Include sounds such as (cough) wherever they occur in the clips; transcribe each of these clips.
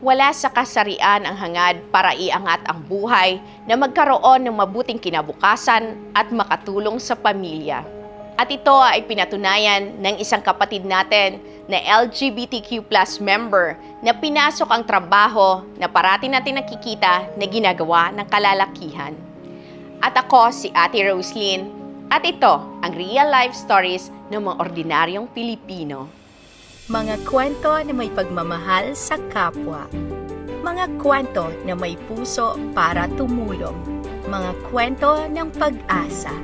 Wala sa kasarian ang hangad para iangat ang buhay na magkaroon ng mabuting kinabukasan at makatulong sa pamilya. At ito ay pinatunayan ng isang kapatid natin na LGBTQ plus member na pinasok ang trabaho na parati natin nakikita na ginagawa ng kalalakihan. At ako si Ate Roslyn at ito ang real life stories ng mga ordinaryong Pilipino. Mga kwento na may pagmamahal sa kapwa. Mga kwento na may puso para tumulong. Mga kwento ng pag-asa.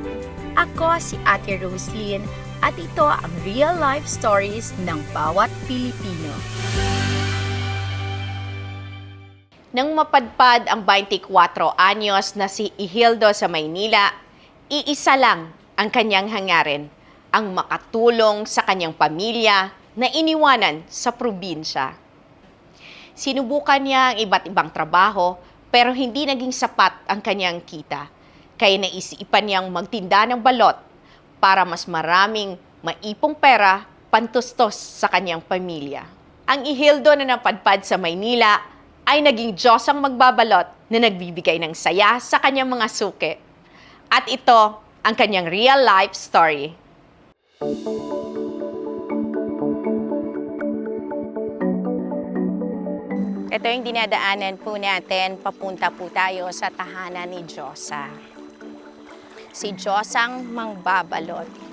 Ako si Ate Roslyn at ito ang real life stories ng bawat Pilipino. Nang mapadpad ang 24 anyos na si Ihildo sa Maynila, iisa lang ang kanyang hangarin, ang makatulong sa kanyang pamilya na iniwanan sa probinsya. Sinubukan niya ang iba't ibang trabaho pero hindi naging sapat ang kanyang kita. Kaya naisipan niyang magtinda ng balot para mas maraming maipong pera pantustos sa kanyang pamilya. Ang ihildo na napadpad sa Maynila ay naging Diyos ang magbabalot na nagbibigay ng saya sa kanyang mga suki. At ito ang kanyang real life story. Ito yung dinadaanan po natin. Papunta po tayo sa tahanan ni Diyosa. Si Diyosang Mangbabalot.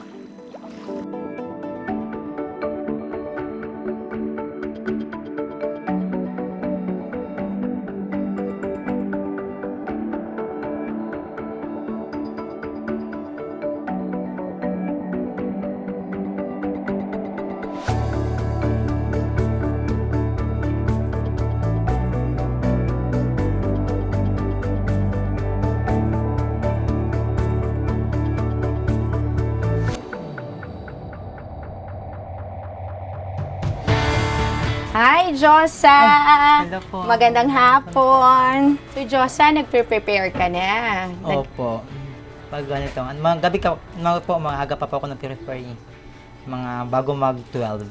Josa! hello po. Magandang hapon. So, Josa, nagpe-prepare ka na. Nag- Opo. Pag ganito, ano, mga gabi ka, mga po, mga aga pa po ako nag-prefer mga bago mag-12.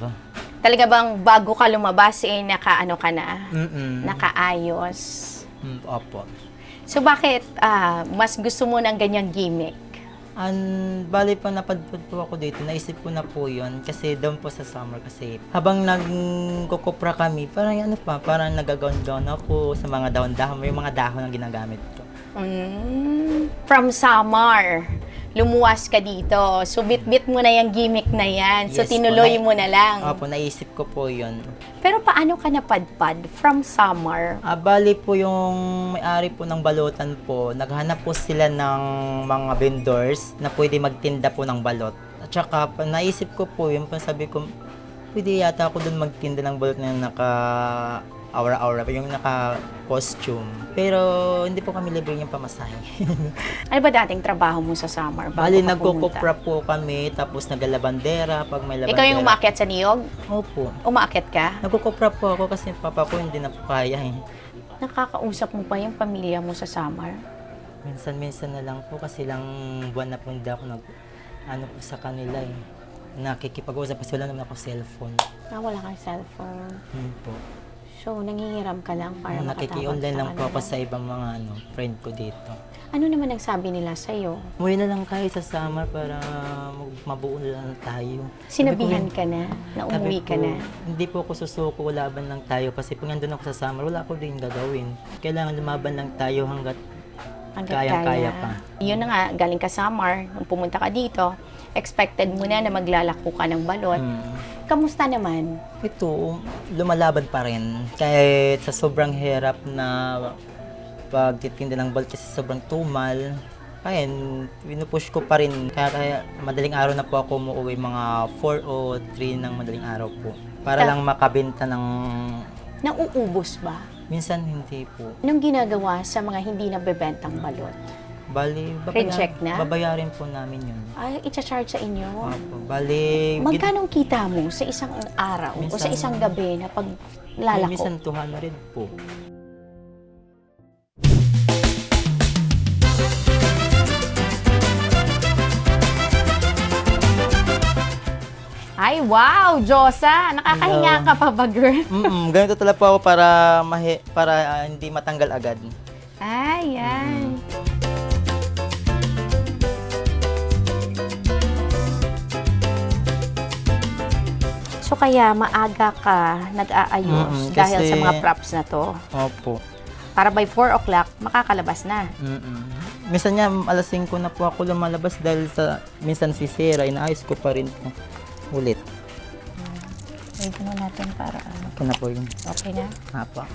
Talaga bang bago ka lumabas, eh, naka-ano ka na? Mm-mm. Nakaayos. Mm, opo. So, bakit ah, mas gusto mo ng ganyang gimmick? An bali po napadpad po ako dito, naisip ko na po yun kasi doon po sa summer kasi habang nagkukupra kami, parang ano pa, parang nagagaon-gaon ako sa mga dahon-dahon, may mga dahon ang ginagamit ko. Mm, from Samar, lumuwas ka dito. So, bit-bit mo na yung gimmick na yan. So, Yes po, tinuloy na- mo na lang. Opo, naisip ko po yun. Pero paano ka napadpad from Samar? Ah, bali po yung may-ari po ng balutan po, naghanap po sila ng mga vendors na pwede magtinda po ng balot. At saka pa- naisip ko po yun, pa sabi ko, pwede yata ako doon magtinda ng balot na naka aura-aura, yung naka-costume. Pero hindi po kami libre yung pamasahe. (laughs) Ano ba dating trabaho mo sa Samar? bago Bali, ka nagkukupra po kami, tapos nagalabandera, pag may labandera. Ikaw yung umakyat sa niyog? Opo. Umakyat ka? Nagkukupra po ako kasi papa ko hindi na po kaya eh. Nakakausap mo pa yung pamilya mo sa Samar? Minsan-minsan na lang po kasi lang buwan na po hindi ako nag ano po sa kanila eh. Nakikipag-usap kasi wala naman ako cellphone. Ah, wala kang cellphone. Yun po. So, nangingiram ka lang para makatawag Nakiki-online sa lang po ako sa ibang mga ano, friend ko dito. Ano naman ang sabi nila sa'yo? Umuwi na lang kayo sa summer para mag- mabuo na lang tayo. Sinabihan ko, ka na na umuwi ka ko, na. Hindi po ako susuko, laban lang tayo. Kasi pag nandun ako sa summer, wala ako din gagawin. Kailangan lumaban lang tayo hanggat Hanggat Kayang-kaya kaya. pa. Yun na nga, galing ka nung pumunta ka dito, expected mo na na maglalako ka ng balot. mm, Kamusta naman? ito, lumalaban pa rin. Kahit sa sobrang hirap na pagtitinda ng balt kasi sobrang tumal, kaya pinupush ko pa rin. Kaya, kaya madaling araw na po ako umuwi mga 4 o 3 ng madaling araw po. Para Ta- lang makabenta ng... Nauubos ba? Minsan hindi po. Anong ginagawa sa mga hindi nabebentang balot? Bali, Reject na? babayarin po namin yun. Ay, i-charge sa inyo? Opo. Bali, Magkano kita mo sa isang araw o sa Minsan- isang gabi na pag May lalako? Minsan 200 po. Ay, Wow, Josa, nakakahinga Hello. ka pa ba, girl? Mm ganito talaga po ako para, mahi, para ah, hindi matanggal agad. Ay, yan. So kaya maaga ka nag-aayos Mm-mm, dahil sa kasi- mga props na to. Opo. Para by 4 o'clock, makakalabas na. Mm-mm. Minsan nga, alas 5 na po ako lumalabas dahil sa, minsan si Sarah, inaayos ko pa rin po. Ulit. Wait mo natin para ano. Okay na po yun. Okay na? Apa.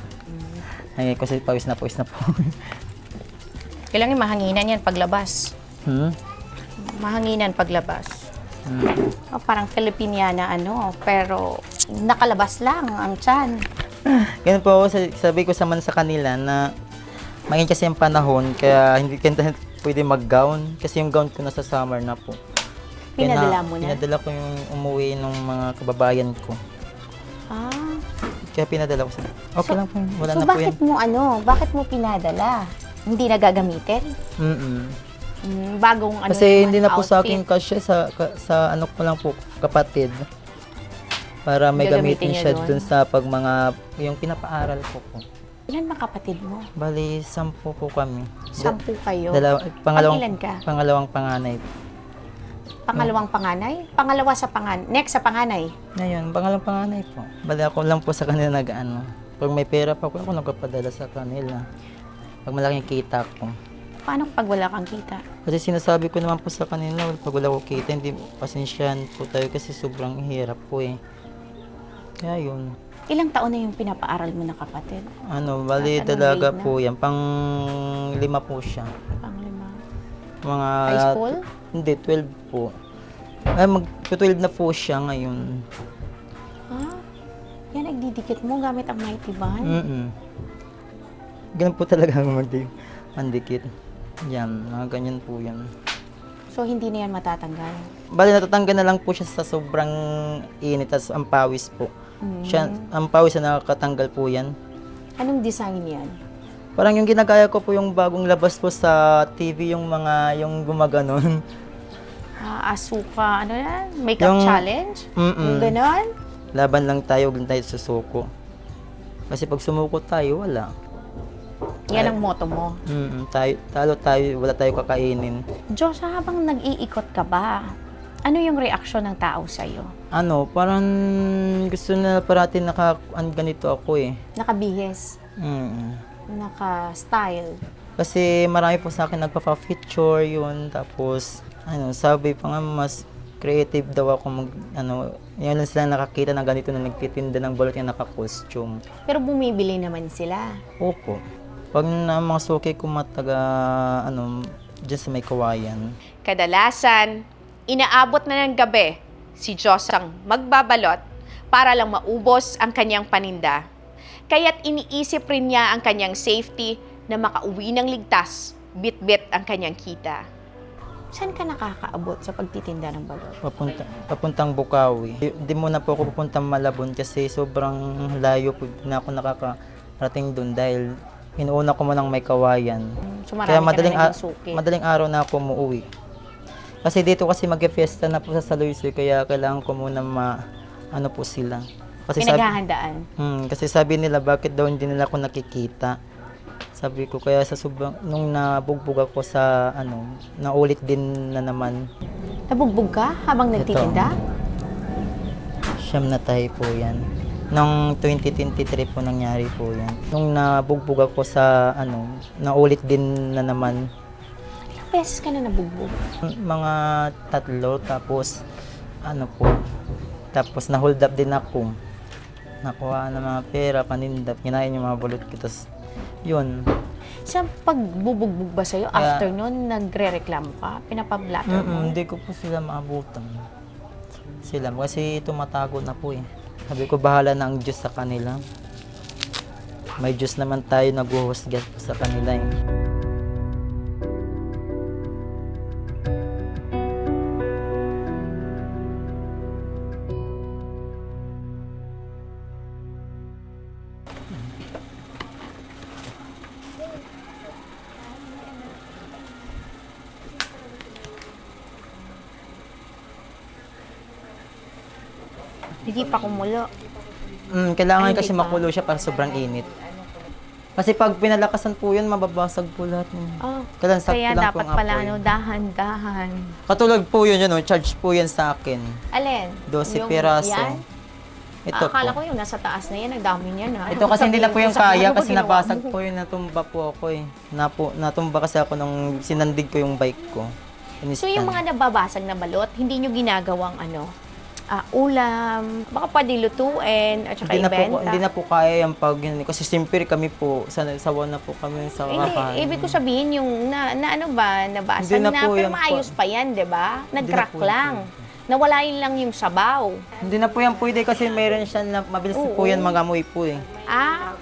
Ay, kasi pawis na pawis na po. Kailangan mahanginan yan paglabas. hmm? Mahanginan paglabas. Hmm. O, parang Filipiniana ano, pero nakalabas lang ang tiyan. Ganun po sa- sabi ko saman sa kanila na mainit kasi yung panahon, kaya hindi kaya pwede mag-gown. Kasi yung gown ko nasa summer na po. Kaya Pinadala mo na? Pinadala ko yung umuwi ng mga kababayan ko. Ah. Kaya pinadala ko sila. Okay So- lang po. Wala so na po yan. bakit mo ano, bakit mo pinadala? Hindi na gagamitin? Mm-mm. Mm, bagong ano Kasi naman, hindi na po sa outfit. akin kasi sa, ka- sa ano ko lang po, kapatid. Para may Gagamitin gamitin niya siya doon? dun sa pag mga, yung pinapaaral ko po. Ilan mga kapatid mo? Bali, sampu po kami. Sampu kayo. Dalawa, pangalawang, Pangilan ka? pangalawang panganay. Pangalawang panganay? Pangalawa sa pangan. Next sa panganay. Ngayon, pangalawang panganay po. Bali ako lang po sa kanila nag-ano. Pag may pera pa ako, ako nagpapadala sa kanila. Pag malaking kita ko. Paano pag wala kang kita? Kasi sinasabi ko naman po sa kanila, pag wala ko kita, hindi pasensyahan po tayo kasi sobrang hirap po eh. Kaya yun. Ilang taon na yung pinapaaral mo na kapatid? Ano, bali At anong dalaga grade na? po yan. Pang lima po siya. Panglima. Mga... High school? Hindi, 12 po. Ay, mag-12 na po siya ngayon. Ha? Yan, nagdidikit mo gamit ang mighty band? Mm-mm. Ganun po talaga ang magdi- mandikit. Yan, mga ganyan po yan. So, hindi na yan matatanggal. Bali, natatanggal na lang po siya sa sobrang init at ang pawis po. Mm. Siya, ang pawis na nakakatanggal po yan. Anong design yan? Parang yung ginagaya ko po yung bagong labas po sa TV, yung mga, yung gumaganon. Ah, asuka, ano yan? Makeup Yung- challenge? Mm-mm. Yung ganon? Laban lang tayo, huwag lang tayo susuko. Kasi pag sumuko tayo, wala. Yan ang motto mo. Mm, tayo, talo tayo, wala tayo kakainin. Diyos, habang nag-iikot ka ba, ano yung reaksyon ng tao sa'yo? Ano, parang gusto na parati naka, an, ganito ako eh. Nakabihis, Mm. naka-style. Kasi marami po sa akin nagpapa-feature yun. Tapos, ano, sabi pa nga mas creative daw ako mag, ano, yan lang sila nakakita na ganito na nagtitinda ng balot yung naka-costume. Pero bumibili naman sila. Opo. Pag na mga suki ko mataga, ano, dyan sa may kawayan. Kadalasan, inaabot na ng gabi si Diyos ang magbabalot para lang maubos ang kanyang paninda. Kaya't iniisip rin niya ang kanyang safety na makauwi ng ligtas, bit-bit ang kanyang kita. Saan ka nakakaabot sa pagtitinda ng balot? Papunta, papuntang Bukawi. Hindi muna po ako papuntang Malabon kasi sobrang layo po na ako nakakarating doon dahil inuuna ko munang may kawayan. So Kaya ka madaling, na a- madaling araw na ako umuwi. Kasi dito kasi mag-fiesta na po sa Saluisoy kaya kailangan ko muna ma ano po sila. Kasi sabi, Pinaghahandaan. hmm, kasi sabi nila bakit daw hindi nila ako nakikita. Sabi ko kaya sa sobrang nung nabugbog ako sa ano, naulit din na naman. Nabugbog ka habang nagtitinda? Siyam na tayo po yan. Nung 2023 po nangyari po yan. Nung nabugbog ako sa ano, naulit din na naman. Ilang beses ka na nabugbog? Mga tatlo, tapos ano po, tapos na-hold up din ako. Nakuha ng mga pera, panindap, kinain yung mga bulot ko. Tapos, yun. Sa pagbubugbog ba sa'yo, Kaya- after nun, nagre-reklamo ka? Pinapablatter mo? Hindi ko po sila maabutan. Sila, kasi tumatago na po eh. Sabi ko, bahala na ang Diyos sa kanila. May Diyos naman tayo po sa kanila eh. Hindi pa kumulo. Mm, kailangan Ay, hindi kasi pa. makulo siya para sobrang init. Kasi pag pinalakasan po yun, mababasag po lahat. yun. Oh, sakto kaya lang dapat po ang pala apoy. ano, dahan-dahan. Katulad po yun, yun, oh, charge po yan sa akin. Alin? 12 Yung piraso. Yan? Ito Ah, akala po. ko yung nasa taas na yan, ang dami niyan ha. Ito kasi hindi na po yung kaya kasi nabasag po yung natumba po ako eh. Napo, natumba kasi ako nung sinandig ko yung bike ko. So yung mga nababasag na balot, hindi nyo ginagawang ano, ah, ulam, baka pwede lutuin, at saka hindi na, po, ibenta. hindi na po kaya yung pag yun. Kasi siyempre kami po, sa, sawa na po kami sa Hindi, kakain. ibig ko sabihin yung na, na ano ba, nabasag Hindi na na, po pero po. maayos pa yan, di ba? Nag-crack po yan lang. Nawala yun lang yung sabaw. Hindi na po yan pwede kasi mayroon siya na mabilis Oo. po yan magamoy po eh. Ah,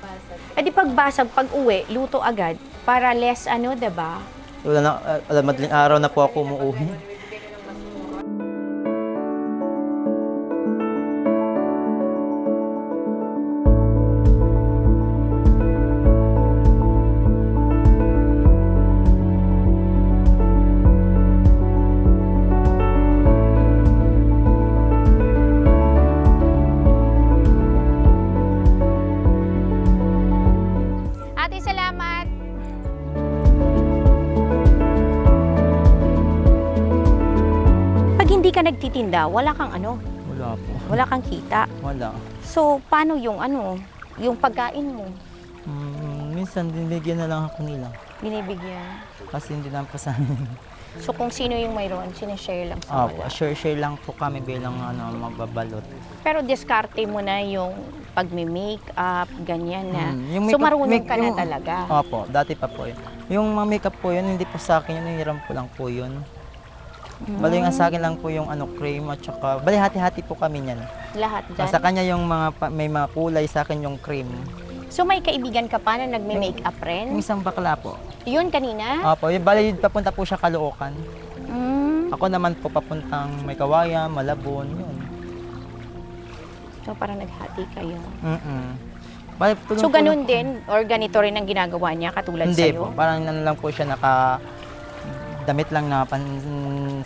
edi pagbasag, pag uwi, luto agad para less ano, di ba? Wala na, uh, madaling araw na po ako umuuwi. Nagtitinda, wala kang ano, Wala po. wala kang kita. Wala. So, paano yung ano, yung pagkain mo? Mm, minsan binibigyan na lang ako nila. Binibigyan. Kasi hindi lang po sa amin. So, kung sino yung mayroon, sinashare lang sa Opo, wala. share-share lang po kami bilang ano, magbabalot. Pero diskarte mo na yung pagme-makeup, ganyan na. Mm, yung so, makeup- marunong make- ka na yung- talaga. Opo, dati pa po yun. Yung mga makeup po yun, hindi po sa akin yun, hiniram po lang po yun. Bali nga sa akin lang po yung ano, cream at saka, bali hati-hati po kami niyan. Lahat dyan. Sa kanya yung mga, pa- may mga kulay, sa akin yung cream. So, may kaibigan ka pa na nagme-makeup Yung rin? isang bakla po. Yun kanina? Opo, yung bali papunta po siya Caloocan. Mm. Ako naman po papuntang may kawayan, malabon, yun. So, parang naghati kayo. Mm-mm. Bali, tulong- So, ganun din? Or ganito rin ang ginagawa niya, katulad Hindi sa'yo? po, parang ano lang po siya naka damit lang na pan 60.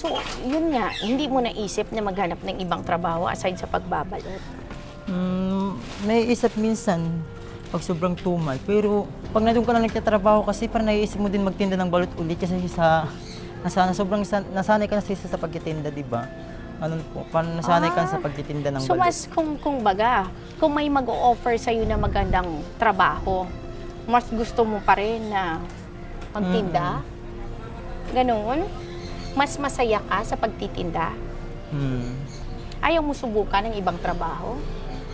So, yun nga, hindi mo naisip na maghanap ng ibang trabaho aside sa pagbabalot. Mm, may isip minsan pag sobrang tumal. Pero pag nandun ka na nagtatrabaho kasi parang naiisip mo din magtinda ng balot ulit kasi sa nasana sobrang san- nasanay ka na sa sa pagtitinda, di ba? Ano po, parang nasanay ka na sa pagtitinda ng So, balot. mas kung, kung baga, kung may mag-o-offer sa'yo na magandang trabaho, mas gusto mo pa rin na magtinda? Ganun? Mas masaya ka sa pagtitinda? Hmm. Ayaw mo subukan ng ibang trabaho?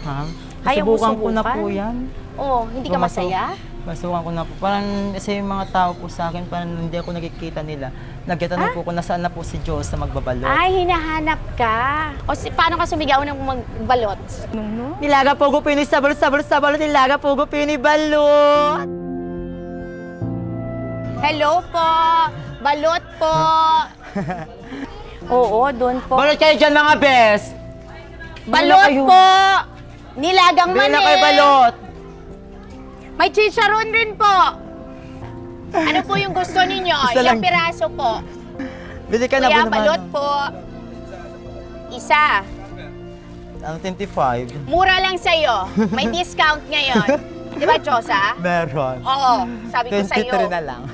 Ha? Ayaw mo Nasubukan ko na subukan? po yan. Oo, hindi ka Gumaso- masaya? Masukan ko na po. Parang kasi yung mga tao po sa akin, parang hindi ako nakikita nila. Nagtatanong po kung nasaan na po si Diyos sa magbabalot. Ay, hinahanap ka. O si, paano ka sumigaw ng magbalot? Nilaga po ko pini sabal sabal sabal nilaga po ko pini balot. Hello po! Balot po! (laughs) Oo, doon po. Balot kayo dyan mga bes! Balot kayo. po! Nilagang Bili mani! na kayo balot! May chicharon rin po! Ano po yung gusto ninyo? (laughs) Isa Ilang lang. piraso po? Bili ka na Kuya, po balot naman. po. Isa. Ano, 25? Mura lang sa'yo. May discount ngayon. (laughs) Di ba, Josa? Meron. Oo, sabi ko sa'yo. 23 na lang. (laughs)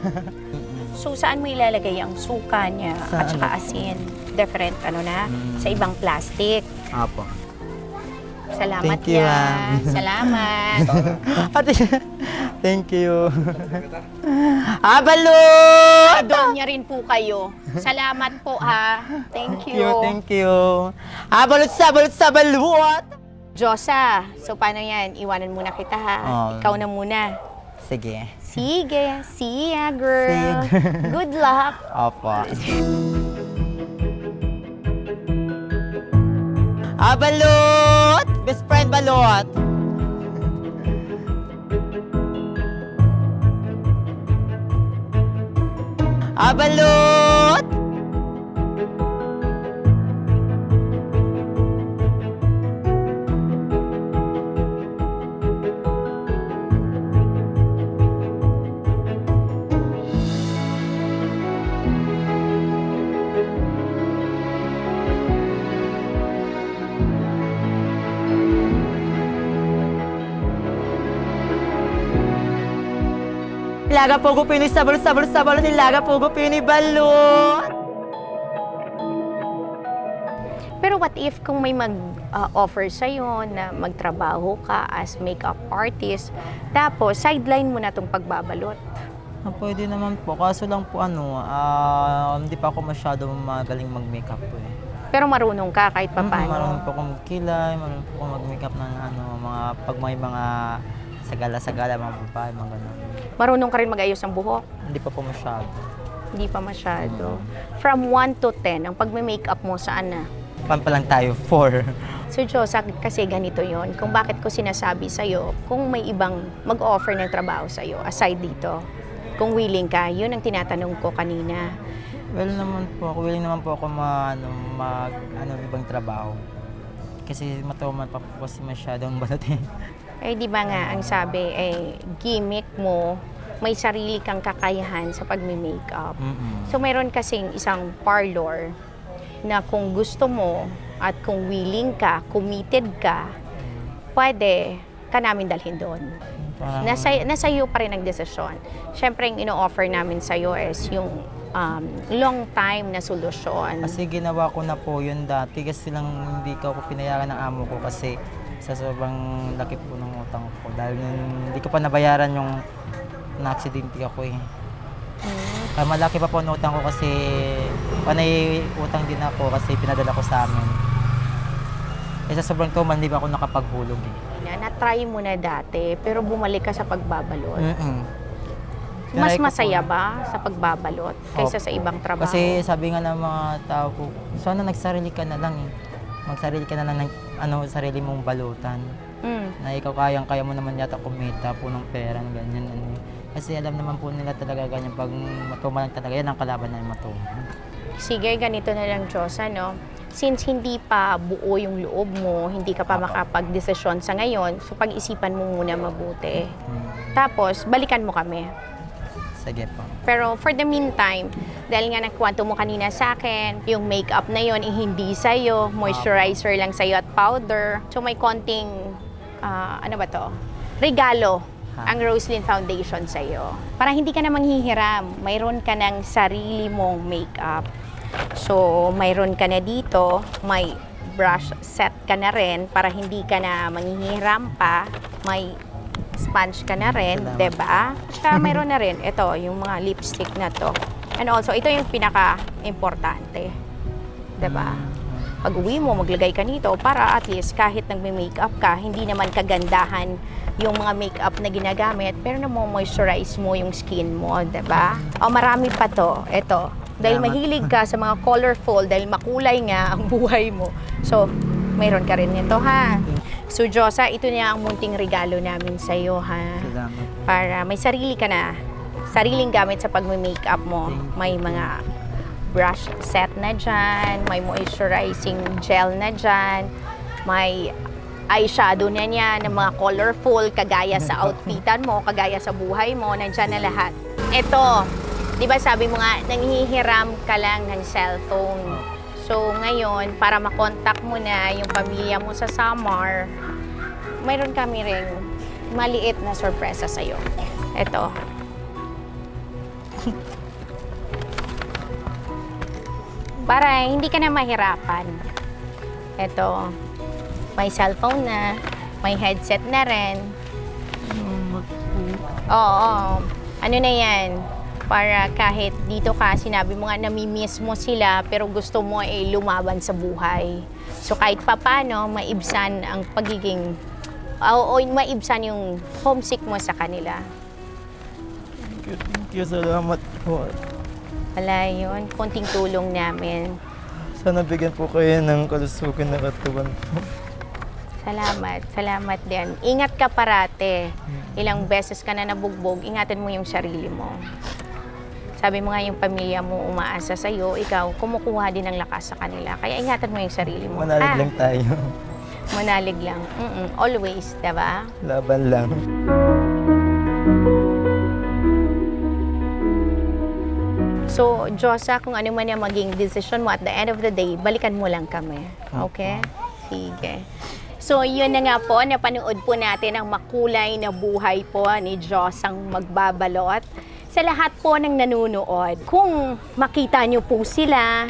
So, saan mo ilalagay ang suka niya Sa at saka ano? asin? Different, ano na, Mm. sa ibang plastic. Apo. Salamat Thank you, ya. ma'am. Salamat. Ate, thank you. (laughs) ah, balot! Doon niya rin po kayo. Salamat po ha. Thank Thank you, you. thank you. Ah, balot sa balot sa balot! Josa, so paano yan? Iwanan muna kita ha. Oh. Ikaw na muna. Sige. Sige, see ya girl. See ya, girl. Good luck. Opo. Ah, balot! Best friend balot! Ah, ko pini sabal sabal sabal nilaga po ko pini balon. Pero what if kung may mag-offer sa'yo na magtrabaho ka as makeup artist, tapos sideline mo na itong pagbabalot? Ah, pwede naman po. Kaso lang po ano, ah, hindi pa ako masyado magaling mag-makeup po eh. Pero marunong ka kahit Mm, papaano. Marunong po akong magkilay, marunong po akong mag-makeup ng ano, mga pag may mga sagala-sagala, mga babae, mga ganun. Marunong ka rin mag-ayos ng buhok? Hindi pa po masyado. Hindi pa masyado. From 1 to 10, ang pagme-makeup mo saan na? Pan pa lang tayo, four. So, Josa, kasi ganito yon Kung bakit ko sinasabi sa'yo, kung may ibang mag-offer ng trabaho sa'yo, aside dito, kung willing ka, yun ang tinatanong ko kanina. Well naman po ako, willing naman po ako ma, ano, mag, ano, ibang trabaho. Kasi matuman pa po kasi masyadong balot eh. Eh, di ba nga, ang sabi, eh, gimmick mo, may sarili kang kakayahan sa pagme-makeup. Mm-mm. So, mayroon kasing isang parlor na kung gusto mo at kung willing ka, committed ka, pwede ka namin dalhin doon. Parang, Nasa, nasa iyo pa rin ang desisyon. Siyempre, ang ino-offer namin sa iyo is yung um, long time na solusyon. Kasi ginawa ko na po yun dati kasi lang hindi ko ako pinayaran ng amo ko kasi sa sobrang laki po ng utang ko. Dahil yun, hindi ko pa nabayaran yung na-aksidente ako eh. Mm. Kaya malaki pa po ang utang ko kasi panay utang din ako kasi pinadala ko sa amin. Eh sa sobrang tuman, hindi pa ako nakapaghulog eh. Na, na-try mo na dati, pero bumalik ka sa pagbabalot. Mm-mm. Mas Tinry ko po masaya ba sa pagbabalot kaysa Opo. sa ibang trabaho? Kasi sabi nga ng mga tao ko, sana nagsarili ka na lang eh. Magsarili ka na lang ng ano, sarili mong balutan. Mm. Na ikaw kayang kaya mo naman yata kumita po ng pera ng ganyan. Ano. Kasi alam naman po nila talaga ganyan pag matuman lang talaga yan ang kalaban na yung matuman. Sige, ganito na lang, Diyos, ano? Since hindi pa buo yung loob mo, hindi ka pa Apo. makapag-desisyon sa ngayon, so pag-isipan mo muna mabuti. Hmm. Tapos, balikan mo kami. Sige po. Pero for the meantime, dahil nga nagkwento mo kanina sa akin, yung makeup na yon eh, hindi sa'yo, moisturizer lang sa'yo at powder. So may konting, ah, ano ba to? Regalo ang Roslyn Foundation sa'yo. Para hindi ka na manghihiram, mayroon ka ng sarili mong makeup. So, mayroon ka na dito, may brush set ka na rin para hindi ka na manghihiram pa. May sponge ka na rin. 'di ba? Tsaka mayroon na rin ito, yung mga lipstick na to. And also, ito yung pinaka-importante. ba? Pag uwi mo, maglagay ka nito para at least kahit nagme-makeup ka, hindi naman kagandahan yung mga makeup na ginagamit, pero na mo moisturize mo yung skin mo, 'di ba? O marami pa to. Ito. Dahil mahilig ka sa mga colorful, dahil makulay nga ang (laughs) buhay mo. So, mayroon ka rin nito, ha? So, Josa, ito na ang munting regalo namin sa iyo, ha? Salamat. Para may sarili ka na, sariling gamit sa pag-makeup mo. May mga brush set na dyan, may moisturizing gel na dyan, may eyeshadow na niya ng mga colorful, kagaya sa (laughs) outfitan mo, kagaya sa buhay mo, nandyan na lahat. Ito, di ba sabi mo nga, nanghihiram ka lang ng cellphone. So ngayon, para makontak mo na yung pamilya mo sa Samar, mayroon kami ring maliit na sorpresa sa'yo. Ito. (laughs) Para hindi ka na mahirapan. Ito. May cellphone na, may headset na rin. Oo, ano na yan? Para kahit dito ka, sinabi mo nga namimiss mo sila, pero gusto mo ay lumaban sa buhay. So kahit papano, maibsan ang pagiging, o, o maibsan yung homesick mo sa kanila. Thank you, salamat po. Wala yun, konting tulong namin. Sana bigyan po kayo ng kalusugan na katawan po. Salamat, salamat din. Ingat ka parate. Ilang beses ka na nabugbog, ingatan mo yung sarili mo. Sabi mo nga yung pamilya mo umaasa sa iyo, ikaw kumukuha din ng lakas sa kanila. Kaya ingatan mo yung sarili mo. Manalig ha? lang tayo. Manalig lang. Mm-mm. Always, 'di ba? Laban lang. So, Josa, kung ano man yung maging decision mo at the end of the day, balikan mo lang kami. Okay? Sige. So, yun na nga po, napanood po natin ang makulay na buhay po ni Diyos ang magbabalot. sa lahat po ng nanunood. Kung makita nyo po sila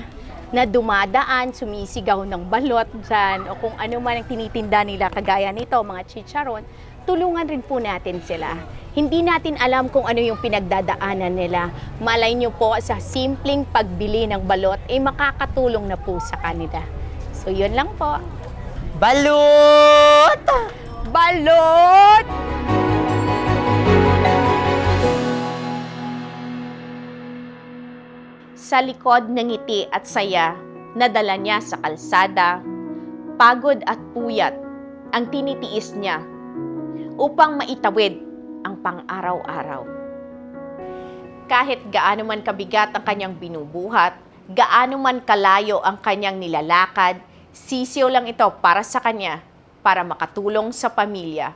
na dumadaan, sumisigaw ng balot dyan, o kung ano man ang tinitinda nila kagaya nito, mga chicharon, tulungan rin po natin sila. Hindi natin alam kung ano yung pinagdadaanan nila. Malay nyo po sa simpleng pagbili ng balot, ay makakatulong na po sa kanila. So, yun lang po. Balot! Balot! Sa likod ng ngiti at saya, nadala niya sa kalsada, pagod at puyat ang tinitiis niya upang maitawid ang pang-araw-araw. Kahit gaano man kabigat ang kanyang binubuhat, gaano man kalayo ang kanyang nilalakad, sisiyo lang ito para sa kanya, para makatulong sa pamilya.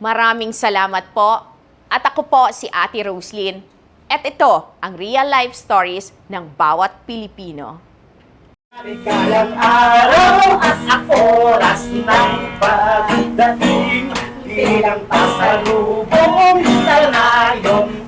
Maraming salamat po. At ako po si Ate Roslyn. At ito ang real life stories ng bawat Pilipino. Maligayang araw at ang oras ng pagdating Bilang pasalubong sa uukirin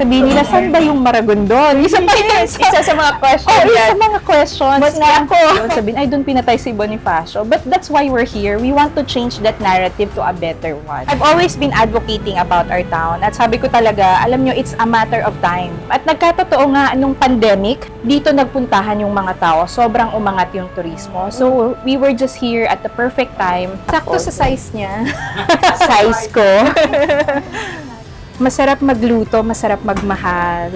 Sabihin nila, saan ba yung Maragondon? Isa pa yun. Isa sa mga questions Oh, isa sa mga questions. But nga ako. (laughs) Sabihin, ay, doon pinatay si Bonifacio. But that's why we're here. We want to change that narrative to a better one. I've always been advocating about our town. At sabi ko talaga, alam nyo, it's a matter of time. At nagkatotoo nga, nung pandemic, dito nagpuntahan yung mga tao. Sobrang umangat yung turismo. So, we were just here at the perfect time. Sakto sa size niya. (laughs) size ko. (laughs) Masarap magluto, masarap magmahal.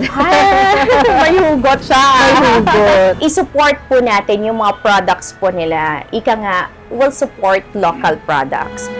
(laughs) May hugot siya. May hugot. I-support po natin yung mga products po nila. Ika nga, will support local products.